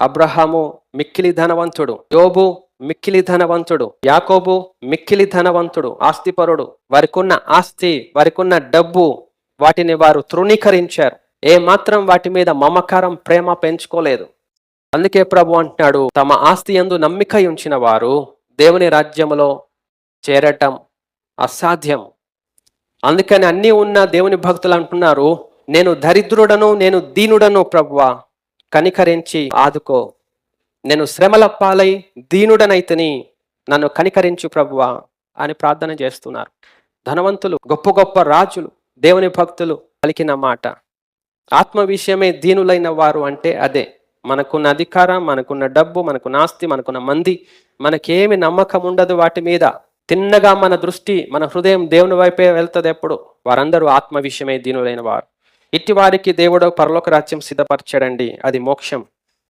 అబ్రహాము మిక్కిలి ధనవంతుడు యోబు మిక్కిలి ధనవంతుడు యాకోబు మిక్కిలి ధనవంతుడు ఆస్తిపరుడు. వారికున్న ఆస్తి వారికున్న డబ్బు వాటిని వారు తృణీకరించారు. ఏ మాత్రం వాటి మీద మమకారం ప్రేమ పెంచుకోలేదు. అందుకే ప్రభు అంటున్నాడు తమ ఆస్తి యందు నమ్మిక ఉంచిన వారు దేవుని రాజ్యములో చేరటం అసాధ్యం. అందుకని అన్నీ ఉన్న దేవుని భక్తులు అంటున్నారు నేను దరిద్రుడను నేను దీనుడను ప్రభువా. కనికరించి ఆదుకో. నేను శ్రమల పాలై దీనుడనైతని నన్ను కనికరించు ప్రభువా అని ప్రార్థన చేస్తున్నారు. ధనవంతులు గొప్ప గొప్ప రాజులు దేవుని భక్తులు పలికిన మాట. ఆత్మ విషయమే దీనులైన వారు అంటే అదే. మనకున్న అధికారం మనకున్న డబ్బు మనకున్న ఆస్తి మనకున్న మంది మనకేమి నమ్మకం ఉండదు వాటి మీద. తిన్నగా మన దృష్టి మన హృదయం దేవుని వైపే వెళ్తుంది ఎప్పుడు వారందరూ ఆత్మ విషయమే దీనులైన వారు. ఇట్టి వారికి దేవుడు పరలోక రాజ్యం సిద్ధపరచాడండి. అది మోక్షం.